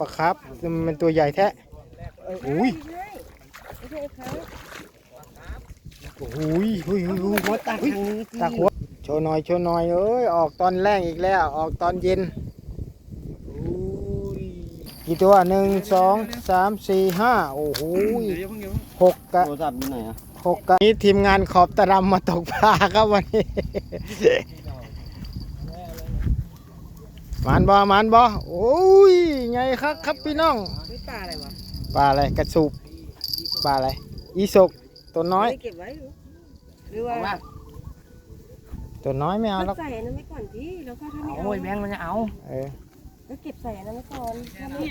ปลาครับมันเป็นตัวใหญ่แท้อุ้ยใช่ไม่ใช่ครับโอ้ยเฮ้ยเฮ้ยเฮ้ยหัวตักทางนี้ตักหัวโชว์หน่อยโชว์หน่อยเอ้ยออกตอนแรกอีกแล้วออกตอนเย็นกี่ตัวหนึ่งสองสามสี่ห้าโอ้โหหกกะโทรศัพท์อยู่ไหนอะหกกะนี่ทีมงานขอบตะดำมาตกปลาครับวันนี้ห มานบอหมานบอโอ้ยไงครับครับพี่น้องไม่ปลาอะไรวะปลาอะไรกระสูบปลาอะไรอีสกตัวน้อยไม่เก็บไว้หรือหรือว่าตัวน้อยไม่เอามันหรอกใส่อันนั้นไว้ก่อนพี่แล้วก็ถ้าไม่เอาเอาไอ้แบงค์มันจะเอาเออแล้วเก็บใส่อันนั้นไว้ก่อนถ้าไม่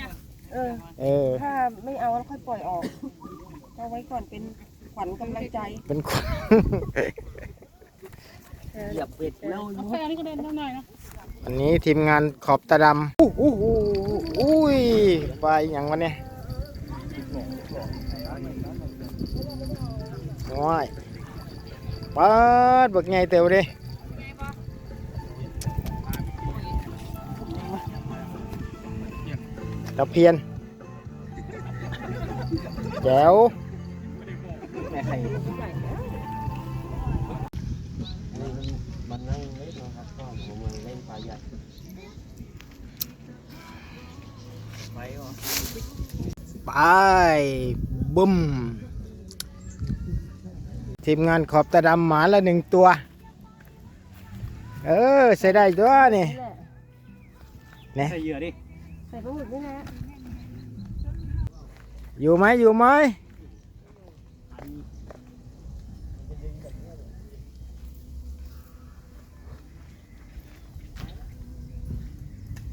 เออเออถ้าไม่เอาแล้วค่อยปล่อยออกเอาไว้ก่อนเป็นขวัญกำลังใจเป็นคนเออเหยียบเบ็ดแล้วแค่นี้ก็เดินหน่อยนะ วันนี้ทีมงานขอบตาดำอู้อู้อู้อุ้ยปลาอย่างวันนี้น้อยปลาดบักไงเตียวดิตะเพียนแจ๋ว มันเล่นปลาใหญ่ไปเหรอไปบึ้มทีมงานขอบตาดำหมาละหนึ่งตัว เออใส่ได้ตัวนี่นี่แหละใส่เหยื่อดิ ใส่ปลาหมึกด้วยนะ อยู่ไหมอยู่ไหม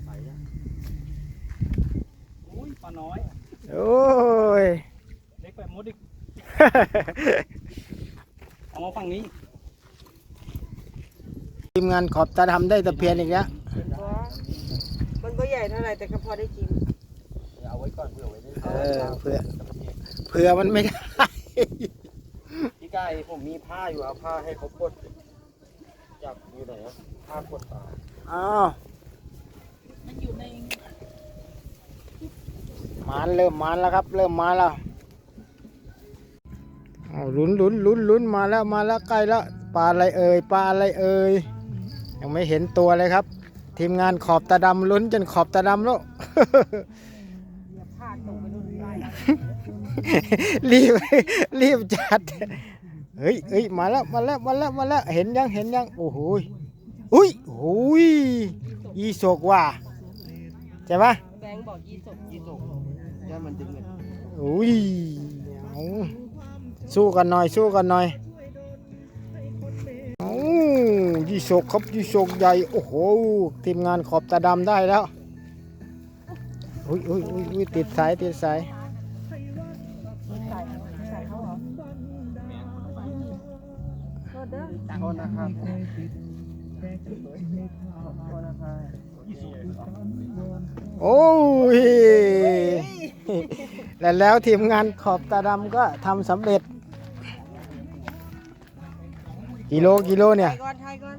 ไปแล้วโอ้ย ปลาน้อยโอ้ย เล็กไปมดอีกเอามาฝั่งนี้ทีมงานขอบตาดำได้ตะเพียนอีกแล้วเพราะมันก็ใหญ่เท่าไหร่แต่ก็พอได้กินเอาไว้ก่อนเผื่อไว้ได้เออเผื่อเผื่อมันไม่ได้พี่กายผมมีผ้าอยู่เอาผ้าให้เขาปลดจับอยู่ไหนอะผ้าปลดปลาอ้าวม มานเริ่มมานแล้วครับ เริ่มมาแล้วอ้าลุ้นลุ้นลุ้นลุ้นมาแล้วมาแล้วใกล้แล้วปลาอะไรเอ่ยปลาอะไรเอ่ยยังไม่เห็นตัวเลยครับ ทีมงานขอบตาดำลุ้นจนขอบตาดำแล้วรีบรีบจัดเฮ้ยเฮ้ยมาแล้วมาแล้วมาแล้วมาแล้วเห็นยังเห็นยังโอ้โหอุ้ยโอ้ยอีโศกว่ะใช่ปะแบ งค์บอกยี่สิบยี่ตกย่ามันดึงเลยอุ้ยเอาสู้กันหน่อยสู้กันหน่อยเอายี่โศกครับยี่โศกใหญ่โอ้โหทีมงานขอบตาดำได้แล้วอุ้ยอุ้ยอุ้ยอุ้ยติดสายติดสายใส่ใส่เขาเหรอโทษเด้อโทษนะครับ โอ้ย และแล้วทีมงานขอบตาดำก็ทำสำเร็จ กิโลกิโลเนี่ยถ่ายก่อนถ่ายก่อน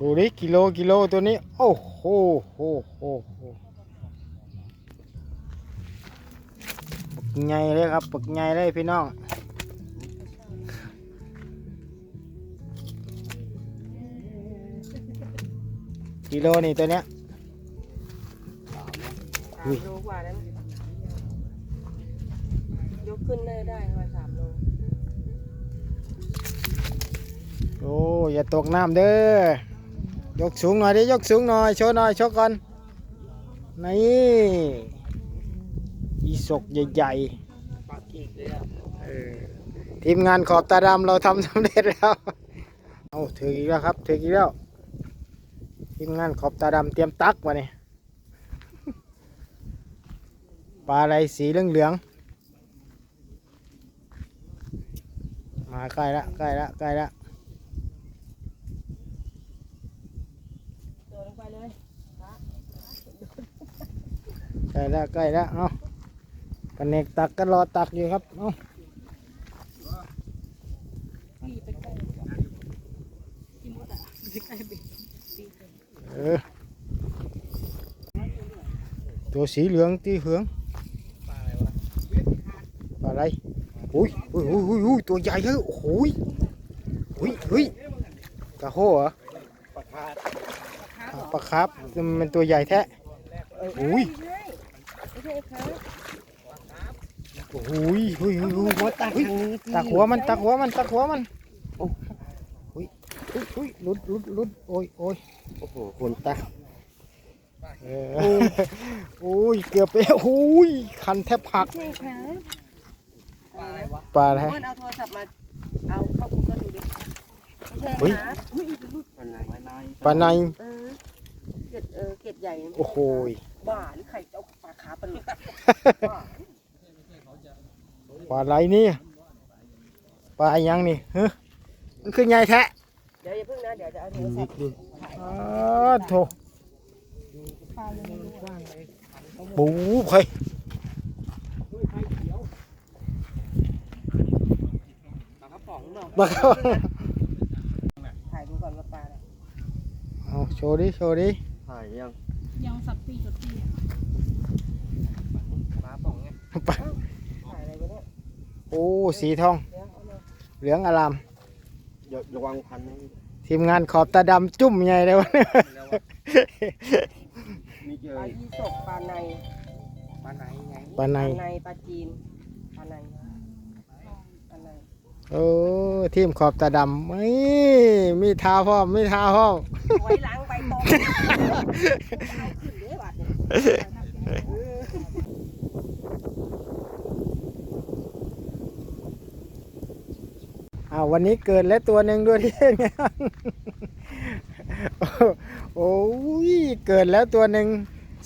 ดูดิกิโลกิโลตัวนี้ โอ้โหโหโหโหปึกไงเลยครับปึกไงเลยพี่น้อง กิโลนี่ตัวเนี้ยสามโลกว่าแล้วยกขึ้นได้ได้ประมาณสามโลโอ้อย่าตกน้ำเด้อยกสูงหน่อยดิยกสูงหน่อยโชว์หน่อยโชว์ก่อนนี่อีศกใหญ่ปลากีกเลยอะๆเออทีมงานขอบตาดำเราทำสำเร็จแล้วเอาถืออีกแล้วครับถืออีกแล้ว ทีมงานขอบตาดำเตรียมตักมาเนี่ยปลาอะไรสีเหลืองๆมาใกล้ละใกล้ละใกล้ละโดดลงไปเลยใกล้แล้วใกล้แล้วเอากันเนกตักก็รอตักอยู่ครับเอา ปีไปใกล้ที่มดอะไปใกล้ปีปี ออ ตัวสีเหลืองตีเหลืองปลาอะไรวะปลาอะไรอุ้ยอุ้ยอุ้ยอุ้ยอุ้ยตัวใหญ่เฮ้ยโอ้โหยอุ้ยเฮ้ยกระโหเหรอปลาคาร์ฟปลาครับมันเป็นตัวใหญ่แท้อุ้ยไม่ใช่ไม่ใช่ครับโอ้โหยเฮ้ยเฮ้ยเฮ้ยหัวตักทางนี้ตักหัวมันตักหัวมันตักหัวมันโอ้อุ้ยอุ้ยอุ้ยหลุดหลุดหลุดโอ้ยโอ้ยโอ้โหคนตักเออ โอ้ยเกือบไปโอ้ยคันแทบหักไม่ใช่ครับปลาอะไรวะปลาอะไรเพื่อนเอาโทรศัพท์มา เอาเข้ากูก็ดูดิไม่ใช่เฮ้ยครับปลาไหนปลาไหนปลาในเออเกล็ดเออเกล็ดใหญ่นะโอ้โหยบ้าหรือใครจะเอาปลาขาปลาหลุดบ้าปลาอะไรนี่ปลาอะไรยังนี่เฮ้ยมันคือใหญ่แท้เดี๋ยวอย่าเพิ่งนะ เดี๋ยวจะเอาโทรศัพท์ถ่ายอ้าวโถป ลาเลยไม่รู้อะปูเฮ้ยปลากระป๋องเนาะมาเข้าถ่ายดูก่อนว่าปลาอะไรเอาโชว์ดิ โชว์ดิ ถ่ายยังยังสับปีกับปีอะปลาป๋องไงปลาถ่ายอะไรวะเนี่ยโอ้ สีทอง เดี๋ยวเอามาเหลืองอาราม อย่าอย่าวางพันนะทีมงานขอบตาดำจุ่มใหญ่เลยวะเนี่ย แล้ววะ นี่เจอปลายี่สกปลาในปลาไหนไงปลาใน ปลาในปลาจีนปลาในปลาในโอ้ทีมขอบตาดำไม่มีทาพ่อมมีทาพ่อม ไว้หล้างใบตองเอาขึ้นเด้อบาดเนี่ยอ้าววันนี้เกิดแล้วตัวหนึ่งด้วยที่ไง โอ้ยเกิดแล้วตัวหนึ่ง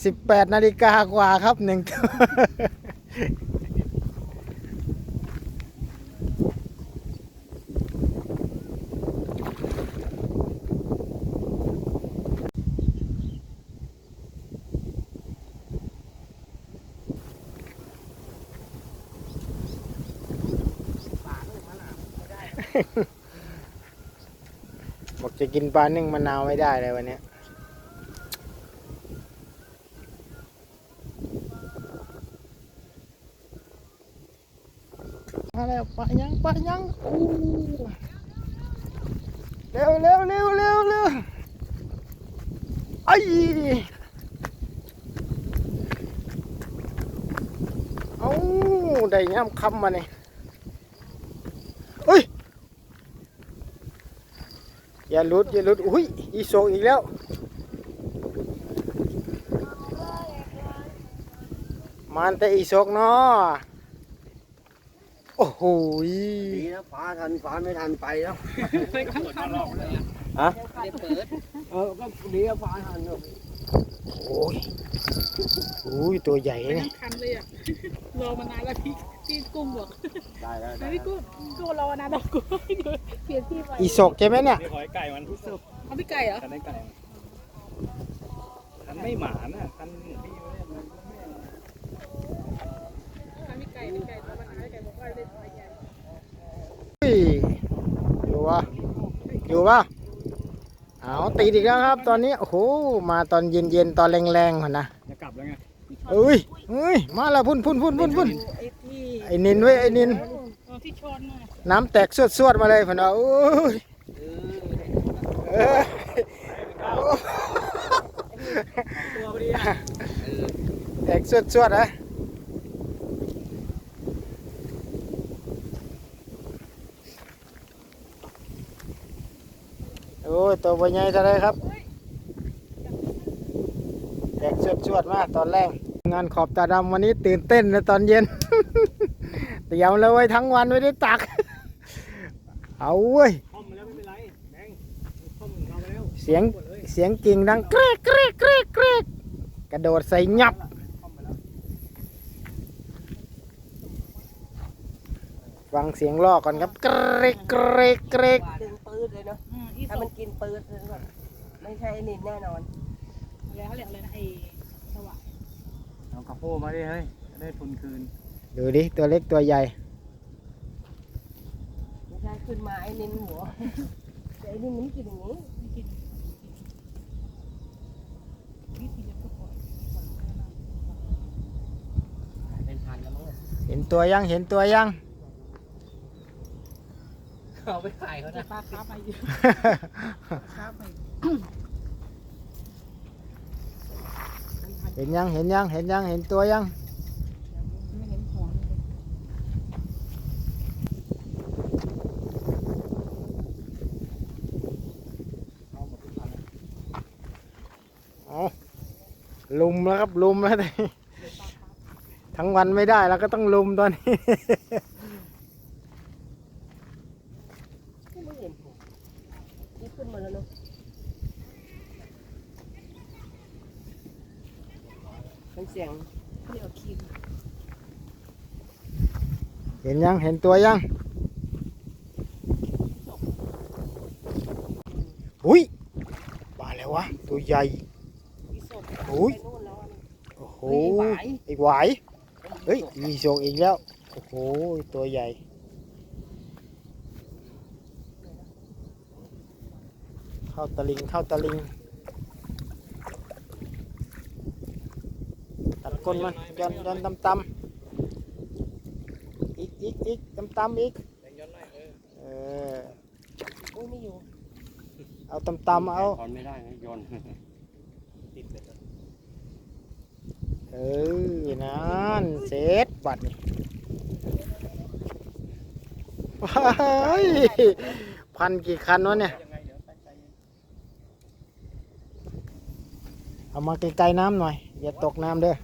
สิบแปดนาฬิกากว่าครับหนึ่งตัว กินปลานึ่งมะนาวไม่ได้เลยวันนี้มาแล้วปลายังปลายังโอ้เร็วเร็วเร็วเร็วเร็วไอ้เอาได้ย่ำคำมาเนี่ยเฮ้ย อย่าหลุดอย่าหลุดอุ้ยอีโซอีกแล้วมันแต่อีโซกเนาะโอ้โหยดีนะฟ้าทันฟ้าไม่ทันไปแล้วฮะเดี๋ยวเปิดเออก็ดีนะฟ้าทันเนอะ โอ้ยโอ้ยตัวใหญ่ไปเนี่ยทั้งคันเลยอะ รอมานานแล้วพี่พี่กุ้งบอกได้ได้แล้วพี่กุ้งกุ้งรอมานานแล้วกูเดี๋ยวเปลี่ยนที่ไปอีโซกใช่ไหมเนี่ย นี่ขอให้ไก่มันเอาพี่ไก่เหรอคันได้ไก่มันคันไม่หมาน่ะคันพี่ไม่ได้มันเอาพี่ไก่พี่ไก่รอมานานพี่ไก่บอกว่าเล่นไปใหญ่อุ้ยอยู่วะอยู่วะ เอาตีอีกแล้วครับ ตอนนี้โอ้โหมาตอนเย็นๆตอนแรงๆก่อนนะจะกลับแล้วไงเอ้ยเอ้ยมาแล้วพุ่นพุ่นพุ่นพุ่นพุ่นไอ้ที่ไอ้นินเว้ยไอ้นินเอาที่ชนมาน้ำแตกสวดๆมาเลยพ่นเอาโอ้ยเออตัวพอดีอะแตกสวดๆนะ โอ้ยตัวใหญ่เท่าไรครับแตกสวดๆมากตอนแรก งานขอบตาดำวันนี้ตื่นเต้นนะตอนเย็นเตรียมเลยไว้ทั้งวันไม่ได้ตัก เอาเว้ยเสียงเสียงกิ่งดังเกรกเกรกเกรกเกรกกระโดดใส่งับคอมมาแล้วฟังเสียงลอกก่อนครับ เกรกเกรกเกรก ปืดเลยเนาะถ้ามันกินปืดเลยก่อไม่ใช่ไนินแน่นอนเล้วเขาเรียกเลยนะไอ้สวะเอากระโปมาดิเฮ้ยจะได้ทุนคืนดูดิตัวเล็กตัวใหญ่ ไม่ใช่ขึ้นมาไอ้นินหัวแต่ไอ้นินมันไม่กินอย่างนี่กินวิลี้งก่อยปล่อยานพันแล้วมั้งเห็นตัวยังเห็นตัวยัง เอาไปขายเขาจะนะปลาคาร์ฟไปอยู่คาร์ฟไปเห็นยังเห็นยังเห็นยังเห็นตัวยังไม่เห็นหัวเอาลุมแล้วครับลุมแล้วทั้งวันไม่ได้แล้วก็ต้องลุมตอนนี้ ไม่เห็นผมนี่ขึ้นมาแล้วเนาะมันเสียงที่เอาคีบ เห็น ยังเห็นตัวยังอุ้ยมาแล้ววะ ตัวใหญ่วิศพโอ้ยไปนู่นแล้วอะโอ้โหเฮ้ยหวายไอ้หวายเฮ้ยมีโชกอีกแล้ว โอ้โห ตัวใหญ่เข้าตะลิงเข้าตะลิง ตัดก้นมันย้อนย้อนตำตำ อีกอีกอีกตำตำอีกย้อนหน่อยเออเออโอ้ยไม่อยู่ เอาตำตำเอาถอนไม่ได้ไงย้อนติดเลยเออนั่นเสร็จบัดนี่ว้ายพันกี่คันวะเนี่ยยังไงเดี๋ยวไปใจเย็นเอามาไกลๆน้ำหน่อย อย่าตกน้ำเด้อ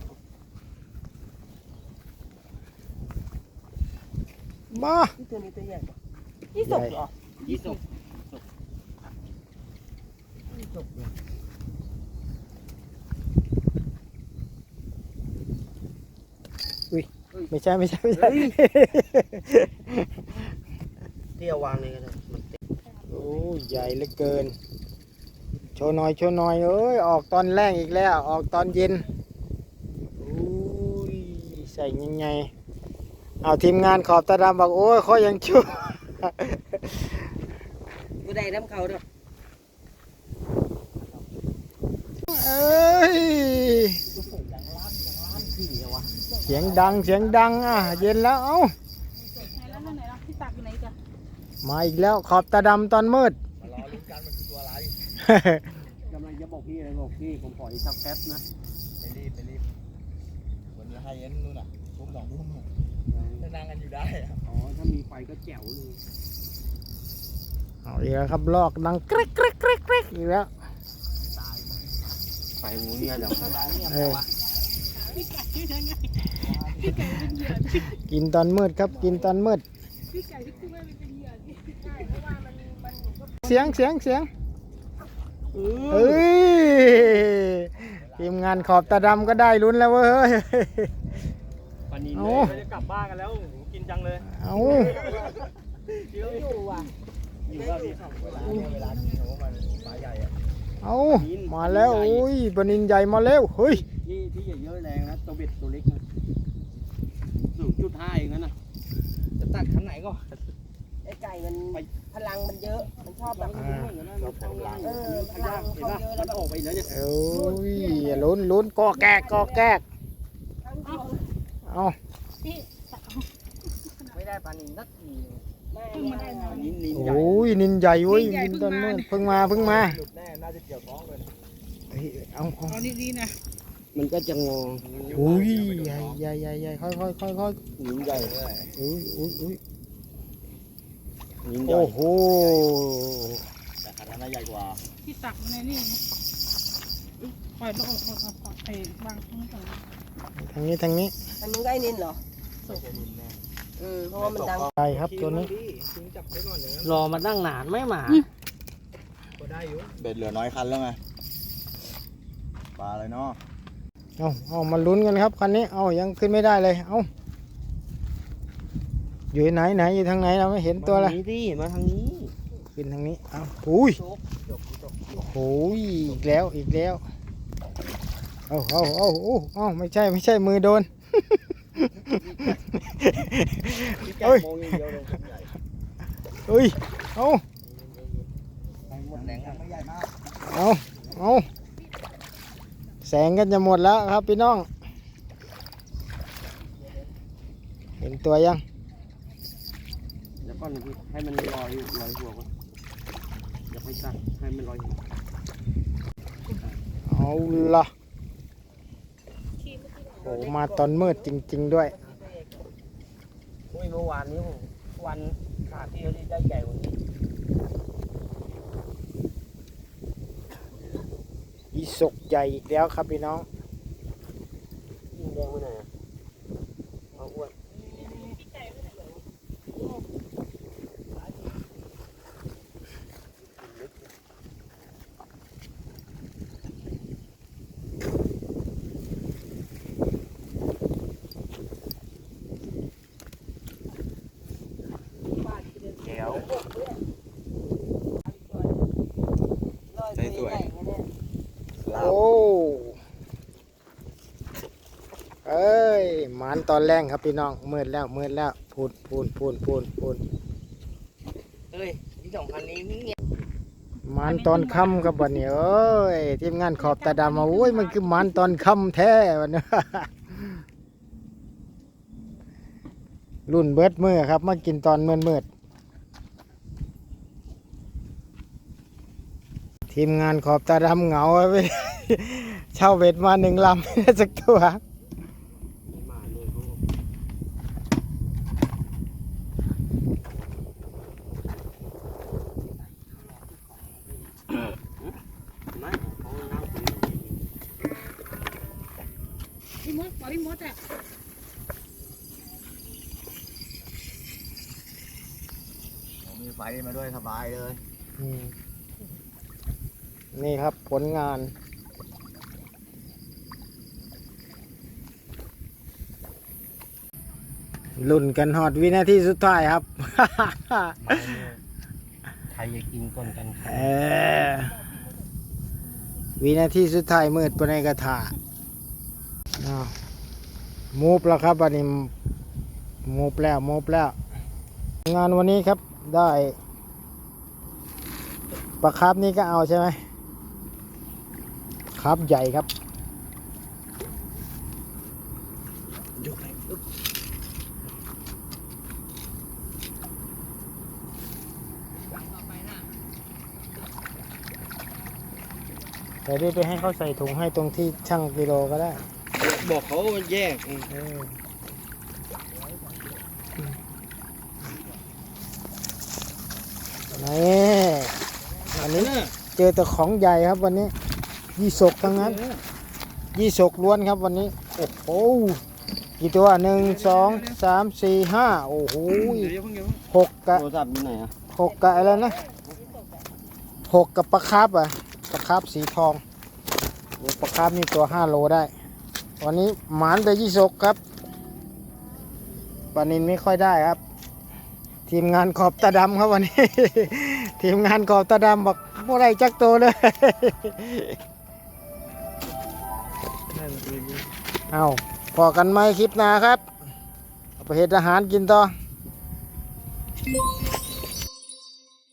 มาที่ตัวนี้ตัวใหญ่ปะวิศพเหรอยี่สิบไม่ใช่ไม่ใช่ไม่ใช่เที่ยววางเลยกันเลยมันติดโอ้ยใหญ่เหลือเกิน โชว์หน่อยโชว์หน่อยเอ้ยออกตอนแรกอีกแล้ว ออกตอนเย็นโอ้ยใส่ยังไง เอาทีมงานขอบตาดำบอกโอ้ยเขายังชั่วกูได้น้ำเขาเด้อเอ้ยเสียงดังเสียงดังอะ เย็นแล้วเอ้าไหนแล้วนั่นไหนล่ะพี่ตักอยู่ไหนกันมาอีกแล้วขอบตาดำตอนมืดมารอลุ้นกันมันคือตัวอะไรกำลังจะบอกพี่เลยบอกพี่ผมขออีกสักแป๊บนะไม่รีบไม่รีบเหมือนไฮเอ็นนู่นน่ะทุ่มสองทุ่มอะถ้า นั่งกันอยู่ได้อะอ๋อ ถ้ามีไฟก็แจ๋วเลย เอาอีกแล้วครับลอกดังกริกกริกกริกกริกอีกแล้วไฟหูเนี่ยเดี๋ยวเออพี่ไก่อยู่ไหนไงพี่ไก่เป็นเหยื่อดิกินตอนมืดครับ กินตอนมืดพี่ไก่ที่กุ้งไม่เป็นเหยื่อดิเสียงเสียงเสียงเฮ้ยทีมงานขอบตาดำก็ได้ลุ้นแล้วเว้ย ปานินโอ้เลยเราจะกลับบ้านกันแล้วโอ้โหกินจังเลยเอาอยู่ว่ะอยู่ว่าพี่เวลาเนี่ยเวลากินของมันปลาใหญ่อะเอามาแล้วโอ้ยปลานินใหญ่มาแล้วเฮ้ยที่ที่อย่าเยอะแรงนะตัวเบ็ดตัวเล็กนะศูนย์จุดห้าเองนะจะตักคันไหนก็ไอ้ไก่มันพลังมันเยอะ มันชอบแบบอ่าเราพลังเออพลังเห็นเขาปะเยอะแล้มัวนแบบออกไปแล้วเนี่ยโอ้ยลุ้นลุ้นกอแกกกอแกกเอา เอา พี่ตักเอา ไม่ได้ปานินสักทีแม่เพิ่งมาได้แม่มาปานินนินใหญ่โอ้ยนินใหญ่เว้ยนินใหญ่นินตอนมืดเพิ่เพิ่งงมามาเพิ่งมาหลุดแน่น่าจะเกี่ยวท้องเลยเฮ้ยเอาเอาเอาดีๆนะมันก็จะงอโอ้ยใหญ่ใหญ่ใหญ่ใหญ่ค่อยค่อยค่อยค่อยนินใหญ่อุ้ยอุ้ยอุ้ยนินใหญ่โอ้โหแต่คันนั้นน่าใหญ่กว่าพี่ตักอยู่ในนี่ไงอุ๊ยปล่อยลงเอาเอาเอาเอาไอ้วางตรงนี้ก่อนทางนี้ทางนี้อันนี้ก็ไอ้นินเหรอ ไม่ใช่นินแน่ อืมเพราะว่ามันดังใช่ครับตัวนี้ทิ้งจับไว้ก่อนเดี๋ยวรอมาตั้งนานไม่มาก็ได้อยู่เบ็ดเหลือน้อยคันแล้วไงปลาอะไรเนาะเอาเอามาลุ้นกันครับคันนี้เอายังขึ้นไม่ได้เลยเอาอยู่ไหนไหนอยู่ทางไหนเราไม่เห็นตัวเลยมาทางนี้ดิมาทางนี้ขึ้นทางนี้เอาอุ้ยโอ้โหอีกแล้วอีกแล้วเอาเอาเอาเอาเอาไม่ใช่ไม่ใช่มือโดนพี่แก เอ้ยมองอย่างเดียวเลยคนใหญ่เฮ้ยเอาหมดแหนงไม่ใหญ่มากเอาเอาแสงกันจะหมดแล้วครับพี่น้อง เห็นตัวยังเดี๋ยวก่อนนะพี่ให้มันลอยลอยหัวก่อนอย่าไปจับให้มันลอยหัวเอาละ โอ้มาตอนมืดจริง ๆ ด้วย อุ้ยเมื่อวานนี้ผมวันขาที่เขาได้ใหญ่กว่านี้อีสกใหญ่อีกแล้วครับพี่น้อง ยิงแดงไปไหนอะเอาอ้วน แก้ว ใส่สวย โอ้ เอ้ยหมาน ตอนแรกครับพี่น้องมืดแล้วมืดแล้วพูนพูนพูนพูนพูนเฮ้ยที่สองพันนี้นี่เงียบหมานตอนค่ำครับวันนี้เอ้ยทีมงานขอบตาดำมาโอ้ยมันคือหมานตอนค่ำแท้วันนี้รุ่นเบิดมือครับมากินตอนมืดมืดๆทีมงานขอบตาดำเหงาไปเช่าเบ็ดมาหนึ่งลำไม่ได้สักตัว มาเลยเขาไม่เขานั่งคุย พี่มดบอกพี่มดอะ มีไฟมาด้วยสบาย เลยอืมนี่ครับผลงาน ลุ่นกันหอดวินาทีสุดท้ายครับ ใครจะกินก่อนกันเออวินาทีสุดท้ายมืดปานในกระถาอ้าวมูฟแล้วครับวันนี้มูฟแล้วมูฟแล้ว งานวันนี้ครับได้ ปลาครับนี่ก็เอาใช่ไหมครับใหญ่ครับยกไปอึ๊บแต่ได้ไปให้เขาใส่ถุงให้ตรงที่ช่างกิโลก็ได้ บอกเขาว่าแยกเออนี่ วันนี้เจอแต่ของใหญ่ครับวันนี้ ยี่สกทั้งนั้น ยี่สกล้วนครับวันนี้ โอ้โหกี่ตัวหนึ่งสองสามสี่ห้าโอ้โหหกกะโทรศัพท์อยู่ไหนอะหกกะอะไรนะหกกับปลาคาร์ฟอะปลาคาร์ฟสีทองโอ้ปลาคาร์ฟนี่ตัวห้าโลได้ วันนี้หมานแต่ยี่สกครับปลานินไม่ค่อยได้ครับ ทีมงานขอบตาดำครับวันนี้ ทีมงานขอบตาดำบอกเมื่อไรจักโตเลย เอาพอกันไหมคลิปหน้าครับ เอาไปเห็ดอาหารกินต่อ